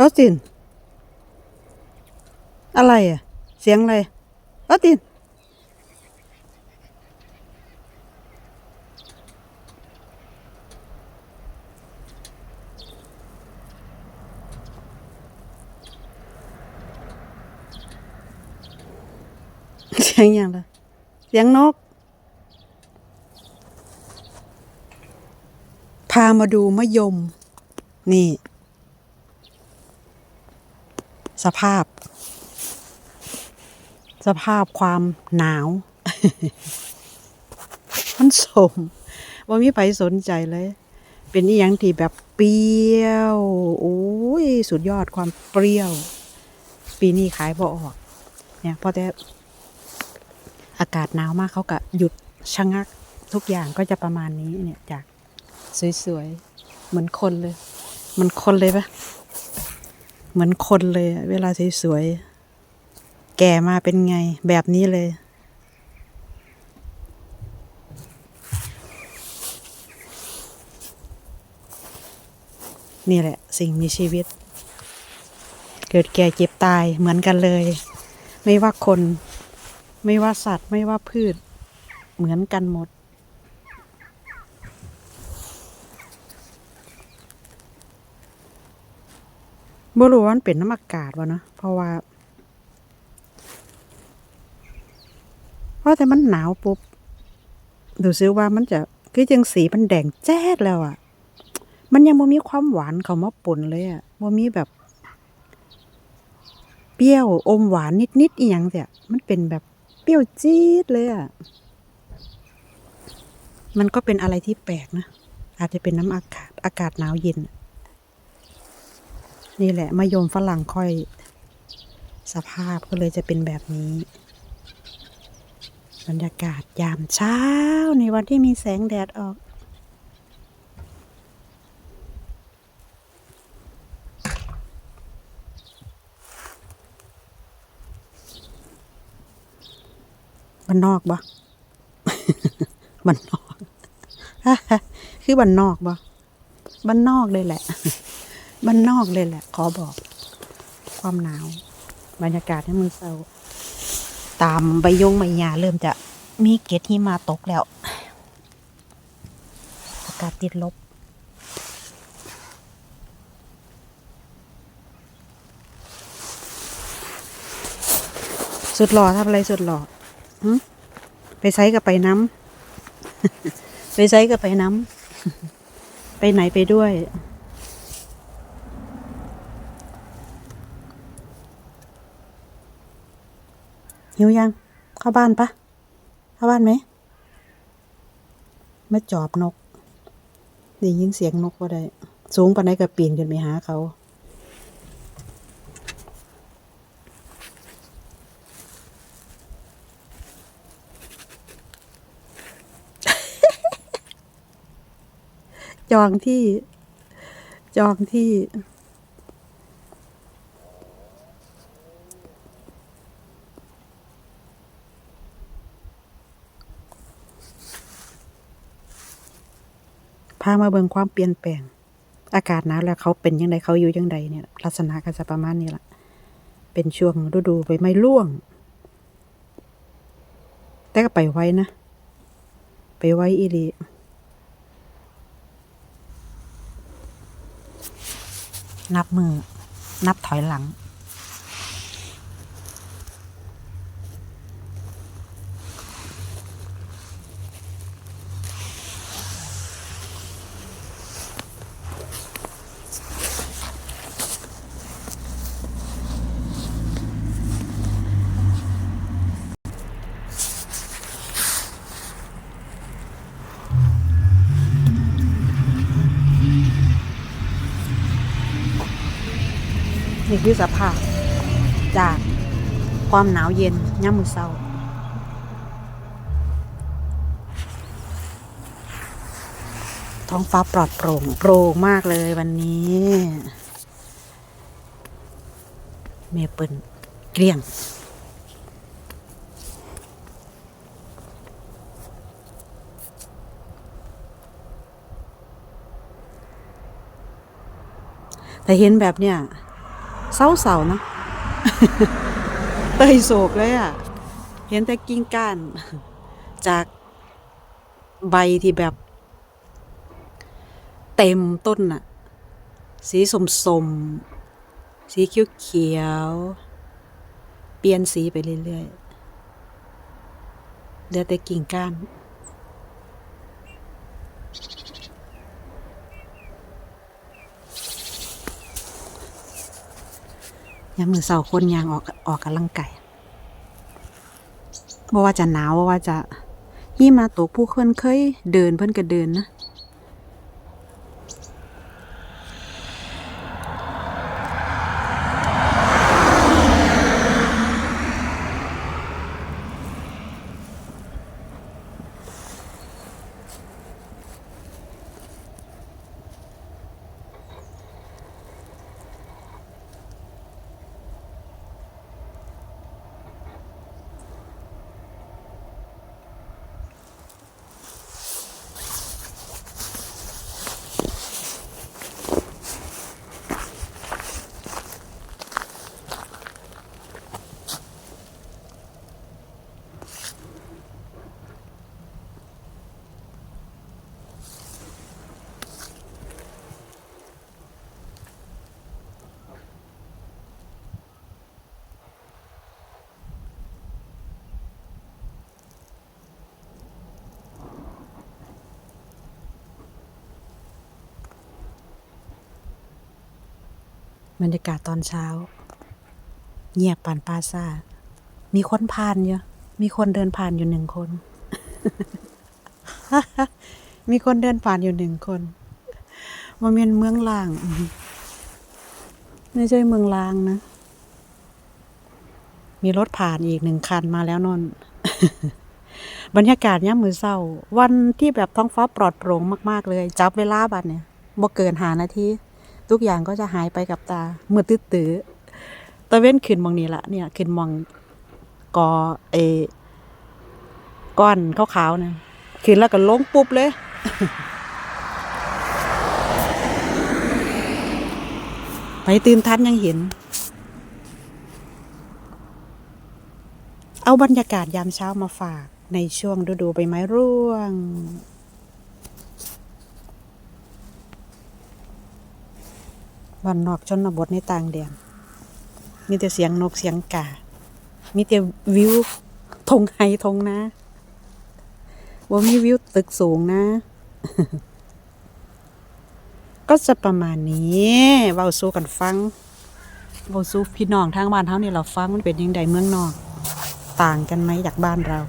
ออสติน อะไรอะ เสียงอะไรออสติน เสียงอย่างไรเสียงนก พามาดูมะยม นี่ สภาพ สภาพความหนาว มันสมว่ามีไผสนใจเลย เป็นอีหยังที่แบบเปรี้ยว โอ้ย สุดยอดความเปรี้ยว ปีนี้ขายบ่ออก เนี่ยพอแต่อากาศหนาวมากเขาก็หยุดชะงักทุกอย่างก็จะประมาณนี้เนี่ยจากสวยๆ เหมือนคนเลย เหมือนคนเลยปะ เหมือนคนเลย เวลาสวยๆ แก่มาเป็นไง แบบนี้เลย นี่แหละ สิ่งมีชีวิต เกิดแก่เจ็บตายเหมือนกันเลย ไม่ว่าคน ไม่ว่าสัตว์ ไม่ว่าพืช เหมือนกันหมด บ่รู้ว่ามันเป็นน้ำอากาศวะเนาะเพราะว่าเพราะแต่มันหนาวปุ๊บดูซิว่ามันจะคือจังสีมันแดงแจ๊ดแล้วอะ่ะ มันยังบ่มีความหวานเขามาปนเลยอะ่ะบ่มีแบบ เปรี้ยวอมหวานนิดๆอีหยังเสียมันเป็นแบบเปรี้ยวจี๊ดเลยอะ่ะ มันก็เป็นอะไรที่แปลกนะอาจจะเป็นน้ำอากาศอากาศหนาวเย็น นี่แหละมะยมฝรั่งค่อย สภาพก็เลยจะเป็นแบบนี้บรรยากาศยามเช้า ในวันที่มีแสงแดดออกบ้านนอกบ่บ้านนอก คือบ้านนอกบ่บ้านนอกเลยแหละ บ้านนอกเลยแหละ ขอบอก ความหนาว บรรยากาศในมือเศร้าตามใบยงใบหญ้าเริ่มจะมีเกล็ดหิมาตกแล้ว อากาศติดลบสุดหล่อทำอะไรสุดหล่อไปไซกับไปน้ำ ไปไซกับไปน้ำ ไปไหนไปด้วย หิวยัง เข้าบ้านปะเข้าบ้านไหมมาจอบนกได้ยินเสียงนกว่าได้สูงปานไหนก็ปีนขึ้นไปหาเขาจองที่ จองที่ พามาเบิ่งความเปลี่ยนแปลง อากาศหนาวแล้วเขาเป็นยังไงเขาอยู่ยังไงเนี่ย ลักษณะก็จะประมาณนี้ละเป็นช่วงฤดูใบไม้ร่วง แต่ก็ไปไว้นะ ไปไว้อีหลีนับมือ นับถอยหลัง คือสภาพ จากความหนาวเย็นย่ำมือเศร้าท้องฟ้าปลอดโปร่งโปร่งมากเลยวันนี้ เมเปิลเกลี้ยง แต่เห็นแบบเนี้ย เศร้าๆเนะ เตยโศกเลยอะ เห็นแต่กิ่งก้าน จากใบที่แบบ เต็มต้นน่ะ สีสมสมสีเขียวเขียว เปลี่ยนสีไปเรื่อยๆเหลือแต่กิ่งก้าน ยามมือเสาคนยางออกออกกำลังกายบ่ว่าจะหนาวบ่ว่าจะหิมาตกผู้คนเคยเดินเพิ่นก็เดินนะ บรรยากาศตอนเช้า เงียบปานปาซามีคนผ่านเยอะ มีคนเดินผ่านอยู่หนึ่งคน มีคนเดินผ่านอยู่หนึ่งคนมันเป็นเมืองลาง ไม่ใช่เมืองลางนะ มีรถผ่านอีกหนึ่งคันมาแล้วนนบรรยากาศย่ามมือเศร้า วันที่แบบท้องฟ้าปลอดโปร่งมาก ๆ เลย จับเวลาบัดเนี่ยบ่เกินหานาที ทุกอย่างก็จะหายไปกับตาเมืดตื้อๆตะเว้นขึ้นมองนี่ละเนี่ยขึ้นมองกอเอก้อนขาวๆนะขึ้นแล้วก็ลงปุ๊บเลยไปตื่นทันยังเห็น เอาบรรยากาศยามเช้ามาฝากในช่วงฤดูใบไม้ร่วง วันนอกชนบทในต่างแดนมีแต่เสียงนกเสียงกา มีแต่วิวทงไฮทงนะว่ามีวิวตึกสูงนะ ก็จะประมาณนี้เว้าสู้กันฟังเว้าสู้พี่น้องทางบ้านเฮานี่เราฟังมันเป็นยังไงเมืองนอก ต่างกันไหมจากบ้านเรา